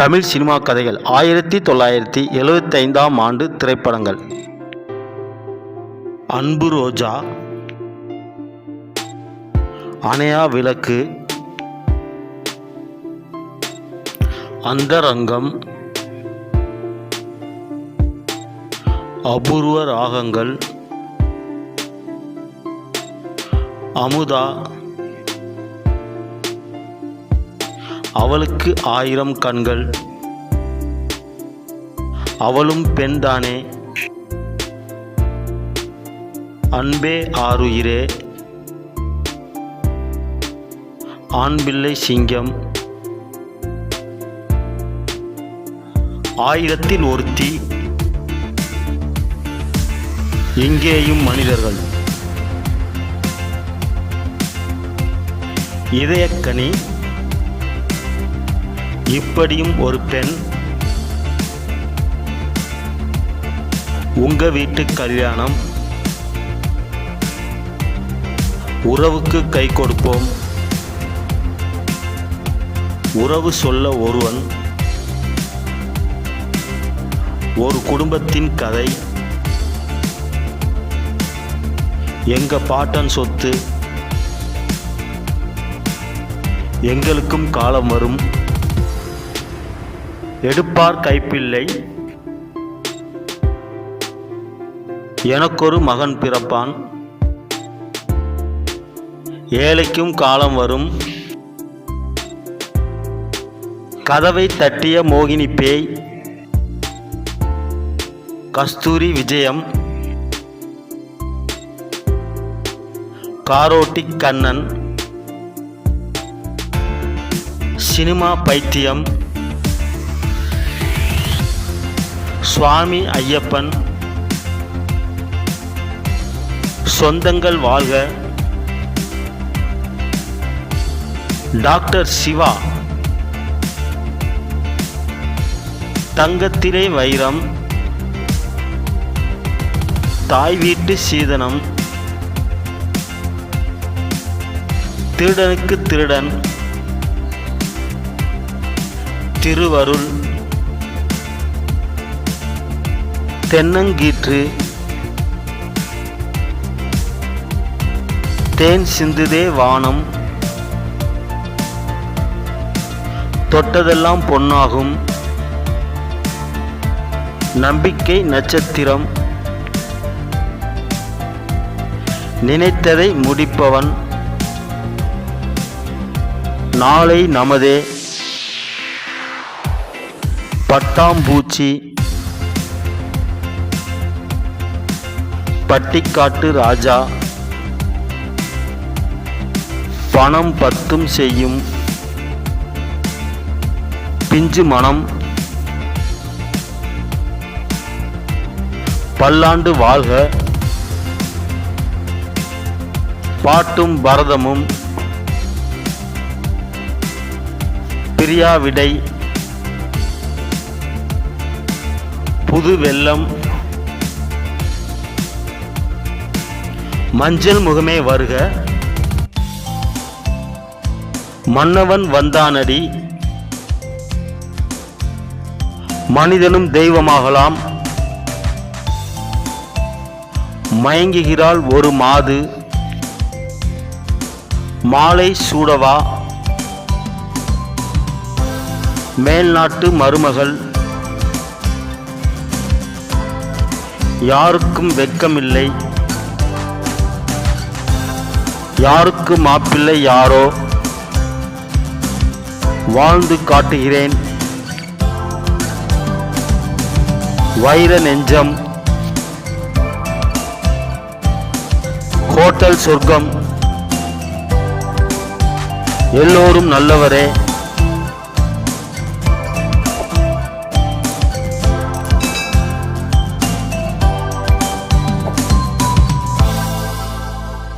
Tamil cinema கதைகள் ஆயிரத்தி தொள்ளாயிரத்தி எழுவத்தைந்தாம் ஆண்டு திரைப்படங்கள். அன்பு ரோஜா அணையா விளக்கு அந்தரங்கம் அபூர்வ ராகங்கள் அமுதா அவளுக்கு ஆயிரம் கண்கள். அவளும் பெண்தானே அன்பே ஆறுயிரே. ஆண்பிள்ளை சிங்கம். ஆயிரத்தில் ஒருத்தி. இங்கேயும் மனிதர்கள். இதயக்கனி இப்படியும் ஒரு பெண் உங்க வீட்டு கல்யாணம் உறவுக்கு கை கொடுப்போம். உறவு சொல்ல ஒருவன் ஒரு குடும்பத்தின் கதை எங்க பாட்டன் சொத்து எங்களுக்கும் காலம் வரும். எடுப்பார் கைப்பிள்ளை. எனக்கொரு மகன் பிறப்பான். ஏழைக்கும் காலம் வரும். கதவை தட்டிய மோகினி பேய். கஸ்தூரி விஜயம். காரோட்டி கண்ணன். சினிமா பைத்தியம். சுவாமி ஐயப்பன். சொந்தங்கள் வாழ்க. டாக்டர் சிவா. தங்கத்திலே வைரம். தாய் வீட்டு சீதனம். திருடனுக்கு திருடன். திருவருள். தென்னங்கீற்று. தேன் சிந்துதே வானம். தொட்டதெல்லாம் பொன்னாகும். நம்பிக்கை நட்சத்திரம். நினைத்ததை முடிப்பவன். நாளை நமதே. பட்டாம்பூச்சி. பட்டிக்காட்டு ராஜா. பணம் பத்தும் செய்யும் பிஞ்சு மனம். பல்லாண்டு வாழ்க. பாட்டும் பரதமும். பிரியாவிடை புது வெள்ளம். மஞ்சள் முகமே வருக. மன்னவன் வந்தானடி. மனிதனும் தெய்வமாகலாம். மயங்குகிறாள் ஒரு மாது. மாலை சூடவா. மேல்நாட்டு மருமகள். யாருக்கும் வெட்கமில்லை யாருக்கு மாப்பிள்ளை யாரோ? வாழ்ந்து காட்டுகிறேன். வைர நெஞ்சம். ஹோட்டல் சொர்க்கம். எல்லோரும் நல்லவரே.